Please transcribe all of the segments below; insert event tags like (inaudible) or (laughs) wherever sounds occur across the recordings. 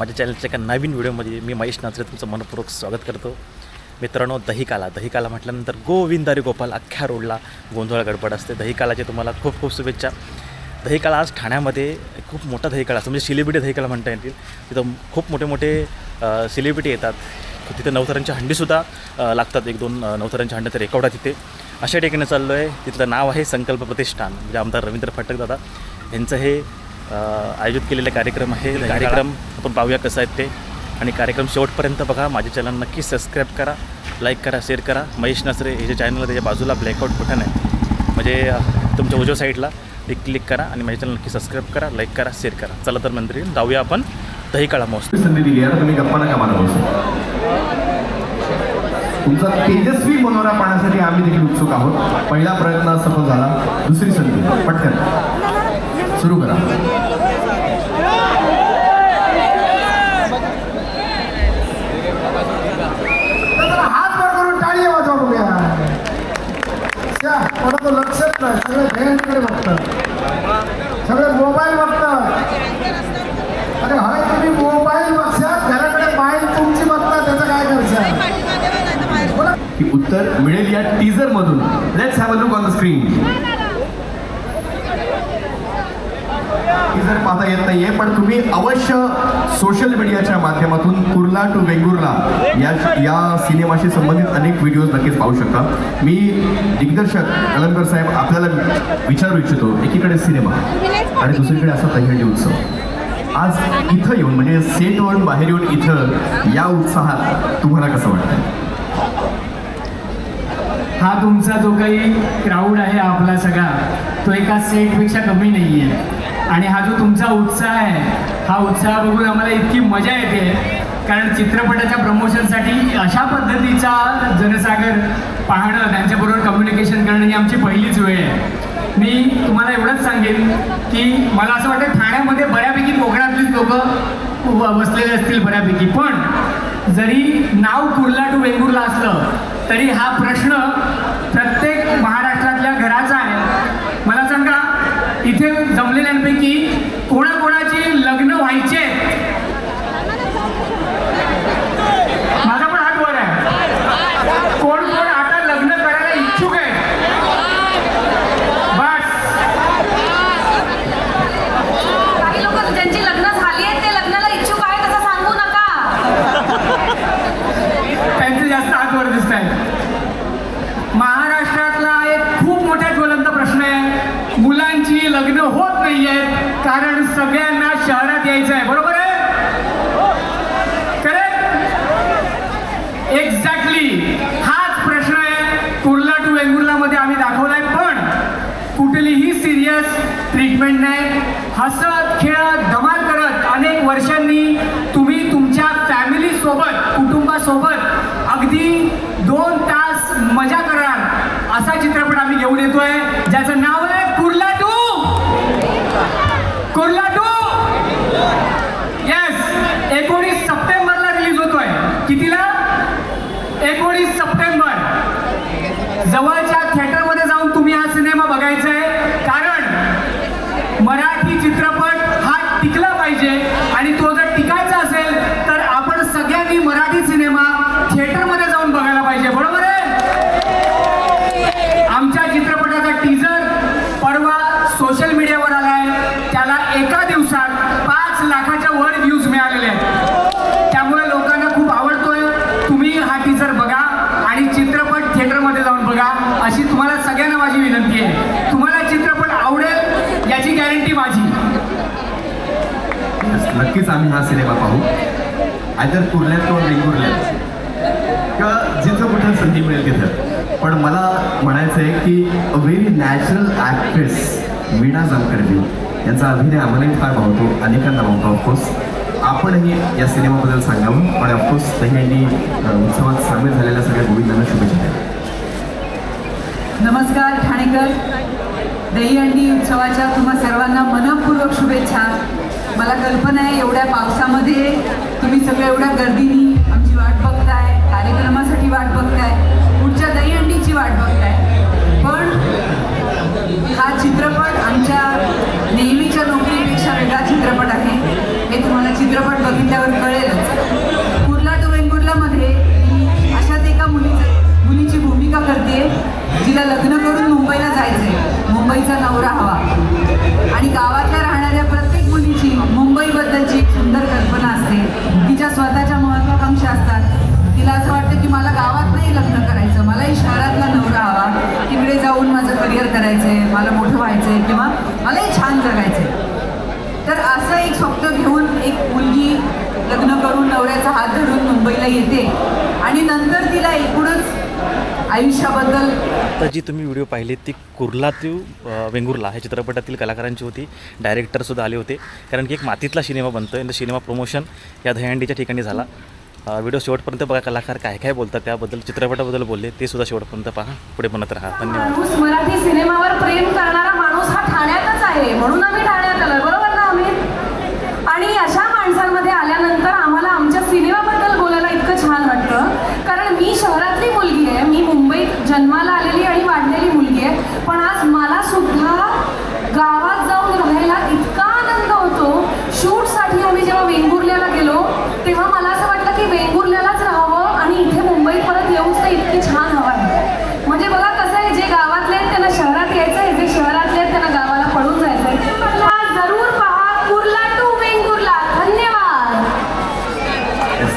माझ्या चॅनलच्या एका नवीन व्हिडिओमध्ये मी महेश नाचरे तुमचं मनपूर्वक स्वागत करतो. मित्रांनो दहीकाला. दहीकाला म्हटल्यानंतर गोविंदारी गोपाल अख्ख्या रोडला गोंधळ गडबड असते. दहीकालाची तुम्हाला खूप खूप शुभेच्छा. दहीकाला आज ठाण्यामध्ये खूप मोठा दहीकाला असतो. म्हणजे सेलिब्रिटी दहीकाला म्हणता येतील. तिथं खूप मोठे मोठे सेलिब्रिटी येतात. तिथे नवथरांच्या हंडीसुद्धा लागतात. एक दोन अ, नवथरांच्या हंड्या तर रेकॉर्ड आहे तिथे. अशा ठिकाणी चाललो आहे तिथलं नाव आहे संकल्प प्रतिष्ठान. म्हणजे आमदार रवींद्र फाटक दादा. यांचं हे आयोजित केलेले कार्यक्रम आहे. कार्यक्रम आपण पाहूया कसं आहेत ते. आणि कार्यक्रम शेवटपर्यंत बघा. माझ्या चॅनल नक्की सबस्क्राईब करा लाईक करा शेअर करा. महेश नसरे हे जे चॅनल आहे त्याच्या बाजूला ब्लॅकआउट बटन आहे. म्हणजे तुमच्या उजव्या साईडला एक क्लिक करा आणि माझ्या चॅनल नक्की सबस्क्राईब करा लाईक करा शेअर करा. चला तर मंत्री जाऊया आपण दहीकाळा महोत्सव. संधी दिली आहे. तुम्ही गप्पा नका मारा. तुमचा तेजस्वी मनोरा पाहण्यासाठी आम्ही देखील उत्सुक आहोत. पहिला प्रयत्न सफल झाला. दुसरी संधी. पटकन. सुरू करा. हात वर करून टाळी वाजवा बघूया त्या कोणाचं लक्षच नाही सगळे बँडकडे बघतात सगळे मोबाईल बघतात अरे हाय तुम्ही मोबाईल बघशात घराकडे माईल तुमची बघता त्याचं काय करशात? बोला. की उत्तर मिळेल या टीजर मधून. Let's have a look on the screen जर पाहता येत नाहीये पण तुम्ही अवश्य सोशल मीडियाच्या माध्यमातून कुर्ला टू वेंगुर्ला या या सिनेमाशी संबंधित अनेक व्हिडिओज नक्कीच पाहू शकता. मी दिग्दर्शक कलमकर साहेब आपल्याला विचारू इच्छितो एकीकडे सिनेमा आणि दुसरीकडे असा दहीहंडी उत्सव. आज इथं येऊन म्हणजे सेटवरून बाहेर येऊन इथं या उत्साहात तुम्हाला कसं वाटतं हा तुमचा जो काही क्राऊड आहे आपला सगळा तो एका सेटपेक्षा कमी नाही आहे आणि हा जो तुमचा उत्साह आहे हा उत्साह बघून आम्हाला इतकी मजा येते. कारण चित्रपटाच्या प्रमोशनसाठी अशा पद्धतीचा जनसागर पाहणं त्यांच्याबरोबर कम्युनिकेशन करणं ही आमची पहिलीच वेळ आहे. मी तुम्हाला एवढंच सांगेन की मला असं वाटतं ठाण्यामध्ये बऱ्यापैकी कोकणातलीच लोक बसलेले असतील बऱ्यापैकी. पण जरी नाव कुर्ला टू वेंगुर्ला असलं तरी हा प्रश्न प्रत्येक महाराष्ट्र घराचा आहे मला सांगा इथे जमलेल्यांपैकी कोणाकोणाची लग्न व्हायचे आहेत? माझा पण हात वर आहे कोण कोण आता लग्न करायला इच्छुक आहे बस काही लोक ज्यांची लग्न झाली आहेत ते लग्नाला इच्छुक आहेत असं सांगू नका त्यांचे जास्त हात वर दिसत आहेत महाराष्ट्रातला एक खूप मोठा ज्वलंत प्रश्न आहे मुलांची लग्न होत नाहीयेत कारण सगळ्यांना शहरात यायचं आहे बरोबर आहे करेक्ट एक्झॅक्टली हाच प्रश्न आहे कुर्ला आम्ही दाखवलाय पण कुठलीही सिरियस ट्रीटमेंट नाही. हसत खेळत धमाल करत अनेक वर्षांनी तुम्ही तुमच्या फॅमिली सोबत कुटुंबासोबत अगदी दोन तास मजा करणार असा चित्रपट आम्ही घेऊन येतोय ज्याचं नाव आहे Kurla to Kurla to yes एकोणीस सप्टेंबरला रिलीज होतोय कितीला एकोणीस सप्टेंबर जवळच्या थिएटरमध्ये जाऊन तुम्ही हा सिनेमा बघायचा आहे कारण मराठी चित्रपट हा टिकला पाहिजे आणि तो जर टिकायचा असेल तर आपण सगळ्यांनी मराठी सिनेमा थिएटरमध्ये जाऊन बघायला पाहिजे बरोबर आहे आमच्या चित्रपटाचा टीजर परवा सोशल मीडियावर आलाय त्याला एका दिवसात पाच लाखाच्या वर व्ह्यूज मिळालेले आहेत त्यामुळे लोकांना खूप आवडतोय तुम्ही हा टीजर बघा आणि चित्रपट थिएटरमध्ये जाऊन बघा अशी तुम्हाला सगळ्यांना माझी विनंती आहे. तुम्हाला चित्रपट आवडेल याची गॅरंटी माझी. नक्कीच आम्ही हा सिनेमा पाहू. आयदर कुर्ल्यात किंवा वेंगुर्ल्यात किंवा जिथं कुठं संधी मिळेल तिथं. पण मला म्हणायचं आहे की a very natural actress Veena Jankar ji यांचा अभिनय आम्हालाही फार भावतो अनेकांना भावतो ऑफकोर्स आपणही या सिनेमाबद्दल सांगावं आणि ऑफकोर्स त्यांनी उत्सवात सामील झालेल्या सगळ्या गोविंदांना शुभेच्छा द्या. नमस्कार. नांदेकर दहीहंडी उत्सवाच्या तुम्हा सर्वांना मनपूर्वक शुभेच्छा. मला कल्पना आहे एवढ्या पावसामध्ये तुम्ही सगळं एवढ्या गर्दीने आमची वाट बघताय कार्यक्रमासाठी वाट बघताय पुढच्या दहीहंडीची वाट बघताय. पण हा चित्रपट आमच्या नेहमीच्या नोकरीपेक्षा वेगळा चित्रपट आहे. हे तुम्हाला चित्रपट बघितल्यावर कळेलच. कुर्ला टू वेंगुर्लामध्ये अशाच एका मुलीचं मुलीची भूमिका करते जिला लग्न करून मुंबईला जायचंय. मुंबईचा नवरा हवा. आणि गावातल्या राहणाऱ्या प्रत्येक मुलीची मुंबईबद्दलची एक सुंदर कल्पना असते. तिच्या स्वतःच्या महत्त्वाकांक्षा असतात. तिला असं वाटतं की मला गावात नाही लग्न करायचं मलाही शहरातला नवरा हवा. तिकडे जाऊन माझं करिअर करायचं आहे मला मोठं व्हायचं आहे किंवा मलाही छान जगायचं आहे तर असं एक स्वप्न घेऊन एक मुलगी लग्न करून नवऱ्याचा हात धरून मुंबईला येते. आणि नंतर तिला एकूणच आयुष्याबद्दल. आता जी तुम्ही व्हिडिओ पाहिली ती कुर्ला ते वेंगुर्ला ह्या चित्रपटातील कलाकारांची होती. डायरेक्टरसुद्धा आले होते. कारण की एक मातीतला सिनेमा बनतो आहे सिनेमा प्रमोशन या दहीहंडीच्या ठिकाणी झाला. व्हिडिओ शेवटपर्यंत बघा कलाकार काय काय बोलतात त्याबद्दल चित्रपटाबद्दल बोलले ते सुद्धा शेवटपर्यंत पहा. पुढे बनत राहा. धन्यवाद. मराठी सिनेमावर प्रेम करणारा माणूस हा ठाण्यातच आहे. म्हणून आम्ही ठाण्यात आलोय. बरोबर ना आम्ही आणि अशा माणसांमध्ये आल्यानंतर आम्हाला आमच्या सिनेमाबद्दल बोलायला इतकं छान वाटतं कारण मी शहरातली मुलगी आहे मी मुंबईत जन्माला आलेली आणि वाढलेली मुलगी आहे. पण आज मला सुद्धा गावात जाऊन राहायला इतका आनंद होतो. शूटसाठी आम्ही जेव्हा वेंगुर्ल्याला गेलो तेव्हा मला असं वाटलं की वेंगुर्ल्यालाच राहावं आणि इथे मुंबईत परत येऊच तर इतकी छान हवं आहे. म्हणजे बघा कसं आहे जे गावातले आहेत त्यांना शहरात यायचं आहे जे शहरातले आहेत त्यांना गावाला पळून जायचं आहे जरूर पहा कुर्ला टू वेंगुर्ला. धन्यवाद.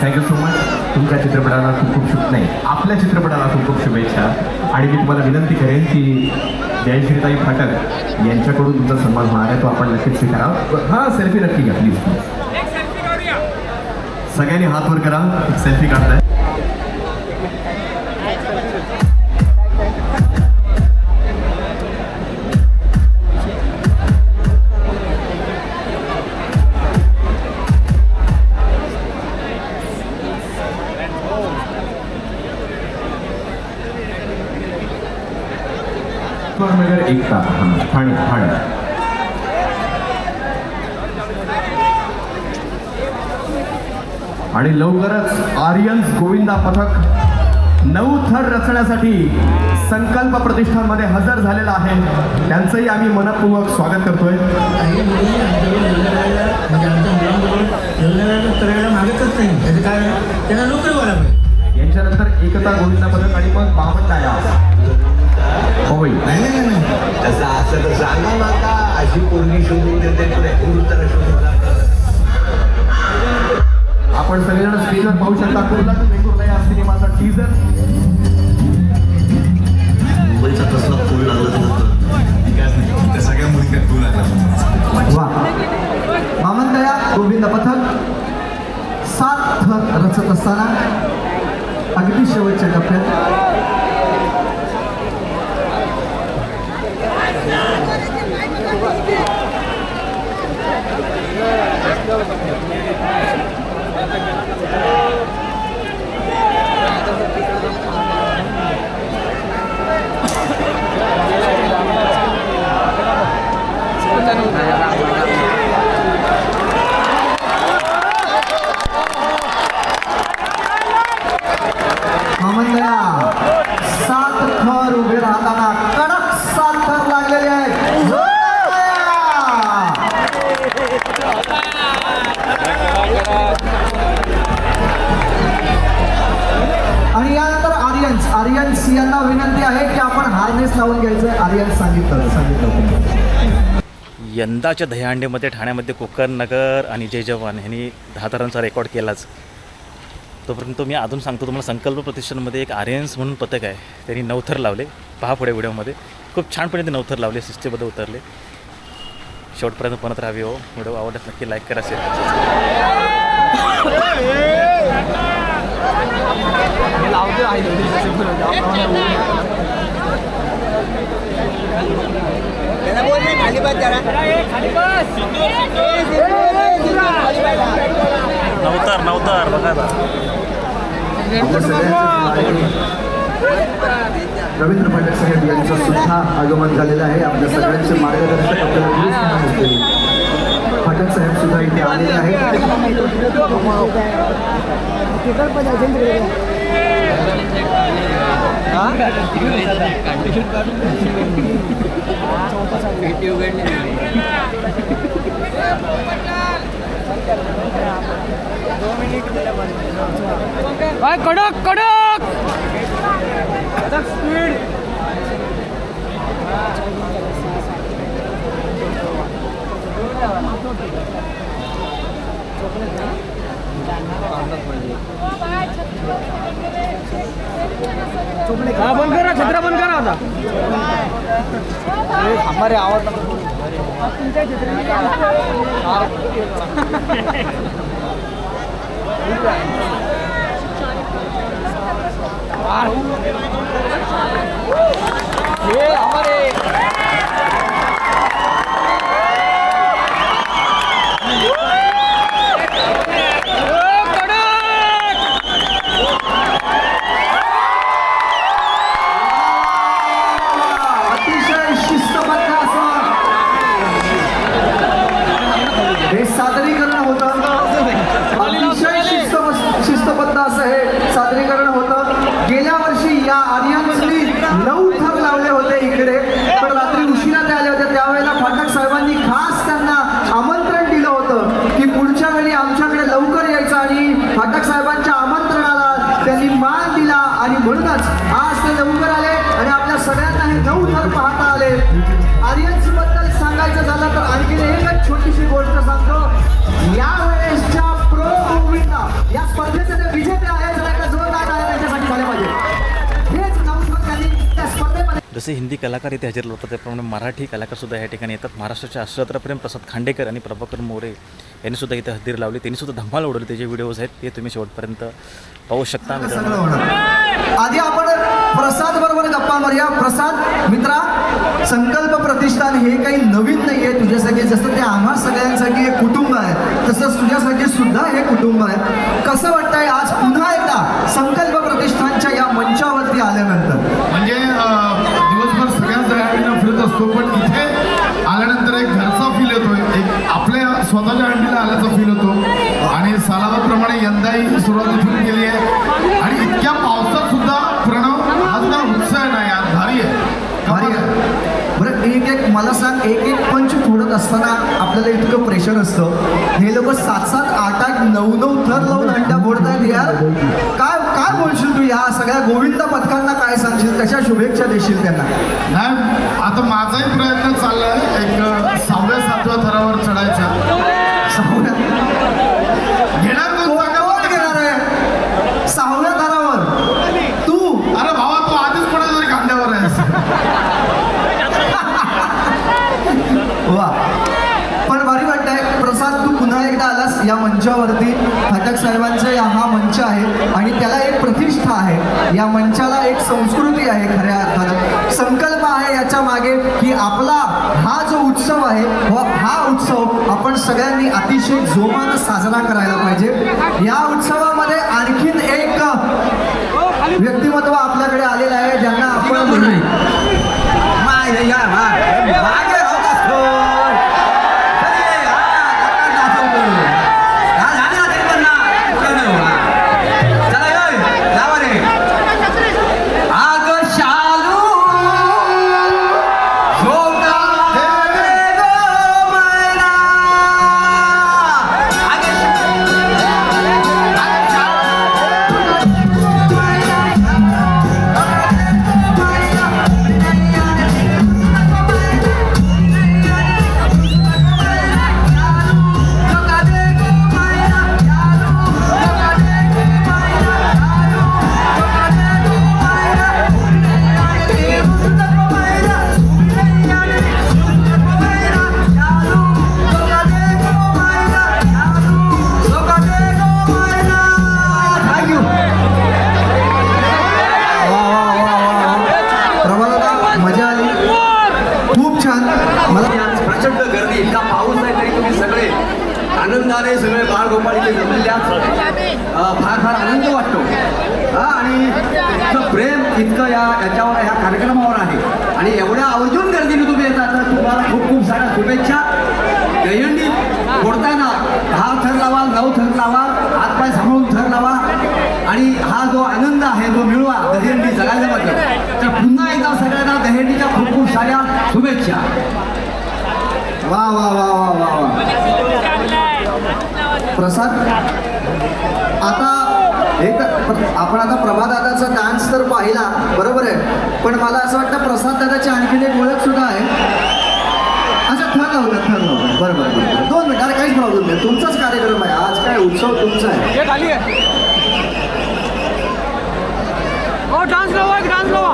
थँक्यू सो मच तुमच्या चित्रपटाला खूप खूप शुभ नाही आपल्या चित्रपटाला खूप खूप शुभेच्छा. आणि मी तुम्हाला विनंती करेन की जयश्रीताई फाटक यांच्याकडून तुमचा सन्मान होणार आहे तो आपण नक्कीच स्वीकारा हां सेल्फी नक्की घ्या प्लीज प्लीज सगळ्यांनी हात वर करा सेल्फी काढताय. नगर एकता. हां ठाणे ठाणे. आणि लवकरच आर्यन्स गोविंदा पथक नऊ थर रचण्यासाठी संकल्प प्रतिष्ठानमध्ये हजर झालेला आहे. त्यांचंही आम्ही मनपूर्वक स्वागत करतोय. म्हणजे यांच्यानंतर एकता गोविंदा पथक आणि मग नाया होय. नाही नाही नाही, तसं असं तर सांगा नका अशी पोरगी शोधून देते तुला. गुरुतर शोधून. आपण सगळेजण स्क्रीनवर पाहू शकता. कुर्ला वेंगुर्ला या सिनेमाचा टीजर मुंबईचा कसला फूल लागला त्या सगळ्या मुली काय तू लागला वा. गोविंद पथक सात थर रचत असताना ก็เป็นคนเดียว आणि यानंतर आर्यन्स आर्यन्स यांना विनंती आहे की आपण हार्नेस लावून घ्यायचं आर्यन्स सांगितलं सांगितलं. यंदाच्या दह्यांडेमध्ये ठाण्यामध्ये कोकणनगर आणि जय जवान ह्यांनी दहा तारांचा रेकॉर्ड केलाच. तोपर्यंत मी अजून सांगतो तुम्हाला संकल्प प्रतिष्ठानमध्ये एक आर्यन्स म्हणून पथक आहे. त्यांनी नवथर लावले. पहा पुढे व्हिडिओमध्ये. खूप छानपणे ते नवथर लावले शिस्तीमध्ये उतरले. शेवटपर्यंत बनत राहावी हो. व्हिडिओ आवडल्यास नक्की लाईक करा शेअर नवतार नवतार बघा आता. रवींद्र पाठक साहेब यांचं सुद्धा आगमन झालेलं आहे. आपल्या सगळ्यांचे मार्गदर्शक आपल्याला पाठक साहेब सुद्धा इथे आलेले आहेत. कडक कडक! बंद करा छत्रा बंद करा आता. हमारे आवाज सादरीकरण (laughs) ये हमारे आणि साहेबांच्या आमंत्रणाला त्यांनी मान दिला आणि म्हणूनच आज ते लवकर आले आणि आपल्या सगळ्यांना हे नऊ थर पाहता आले. आर्यन्सबद्दल सांगायचं झालं तर आणखी एकच छोटीशी गोष्ट सांगतो. यावेळेसच्या प्रो गोविंदा या स्पर्धेचं जसे हिंदी कलाकार इथे हजेर लावतात त्याप्रमाणे मराठी कलाकारसुद्धा या ठिकाणी येतात. महाराष्ट्राचे अष्टत्रप्रेम प्रसाद खांडेकर आणि प्रभाकर मोरे यांनीसुद्धा इथे हजेरी लावली. त्यांनीसुद्धा धमाल उडवली. त्याचे व्हिडिओज आहेत ते तुम्ही शेवटपर्यंत पाहू शकता. आधी आपण प्रसाद बरोबर गप्पा मारूया. प्रसाद मित्रा संकल्प प्रतिष्ठान हे काही नवीन नाही आहे तुझ्यासाठी जसं ते आम्हा सगळ्यांसाठी एक कुटुंब आहे तसंच तुझ्यासाठी सुद्धा हे कुटुंब आहे. कसं वाटतंय आज पुन्हा एकदा संकल्प प्रतिष्ठानच्या या मंचावरती आल्यानंतर? म्हणजे असतो पण इथे आल्यानंतर एक घरचा फील येतोय. एक आपल्या स्वतःच्या हंडीला आल्याचा फील होतो. आणि सालाबाप्रमाणे यंदाही सुरुवात इथून केली आहे आणि इतक्या पावसात सुद्धा प्रणव हा सुद्धा उत्साह नाही आज भारी आहे भारी आहे. बरं एक एक मला सांग एक एक पंच फोडत असताना आपल्याला इतकं प्रेशर असतं. हे लोक सात सात आठ आठ नऊ नऊ थर लावून अंड्या फोडतायत यार. काय काय बोलशील तू या सगळ्या गोविंद पथकांना काय सांगशील? कशा शुभेच्छा देशील त्यांना? नाही आता माझाही प्रयत्न चाललाय. एक सहाव्या सातव्या थरावर चढायचा. सहाव्या घेणार कोण कोण सांगा कोण घेणार आहे सहाव्या थरावर तू अरे भावा तू आधीच कोणाच्या खांद्यावर आहेस वा पण भारी वाटतंय प्रसाद तू पुन्हा एकदा आलास या मंचावरती फाटक साहेबांचा या हा मंच आहे आणि त्याला एक प्रतिष्ठा आहे या मंचाला एक संस्कृती आहे खऱ्या अर्थानं संकल्प आहे याच्या मागे की आपला हा जो उत्सव आहे व हा उत्सव आपण सगळ्यांनी अतिशय जोमानं साजरा करायला पाहिजे. या उत्सवामध्ये आणखीन एक आनंदाने सगळे बाळगोपाळ इथे फार फार आनंद वाटतो. हा आणि इतकं प्रेम इतकं या याच्यावर ह्या कार्यक्रमावर आहे. आणि एवढ्या आवर्जून गर्दीने तुम्ही येतात तर तुम्हाला खूप खूप साऱ्या शुभेच्छा. दहीहंडी फोडताना दहा थर लावा नऊ थर लावा हातपाय सांभाळून थर लावा. आणि हा जो आनंद आहे जो मिळवा दहीहंडी जगायला पाहिजे तर पुन्हा एकदा सगळ्यांना दहीहंडीच्या खूप खूप साऱ्या शुभेच्छा. वा वा वा वा वा वा. प्रसाद. आता एक आपण आता प्रभादादाचा डान्स तर पाहिला बरोबर आहे. पण मला असं वाटतं प्रसाद दादाची आणखीन एक ओळख सुद्धा आहे. अच्छा थर लावलं थर लावलं बरोबर बरं दोन मिनिट अरे काहीच प्रॉब्लेम नाही. तुमचाच कार्यक्रम आहे. आज काय उत्सव तुमचा आहे? हो, डान्स लावा डान्स लावा.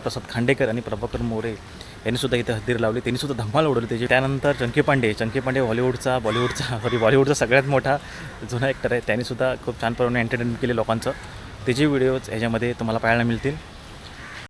प्रसाद खांडेकर आणि प्रभाकर मोरे यांनीसुद्धा इथे हजेरी लावली. त्यांनीसुद्धा धमाल उडवली त्याची त्यानंतर चंकी पांडे चंकी पांडे हॉलिवूडचा बॉलिवूडचा सॉरी बॉलिवूडचा सगळ्यात मोठा जुना ॲक्टर आहे. त्यांनीसुद्धा खूप छान प्रमाणे एंटरटेनमेंट केले लोकांचं. त्याचे व्हिडिओज ह्याच्यामध्ये तुम्हाला पाहायला मिळतील.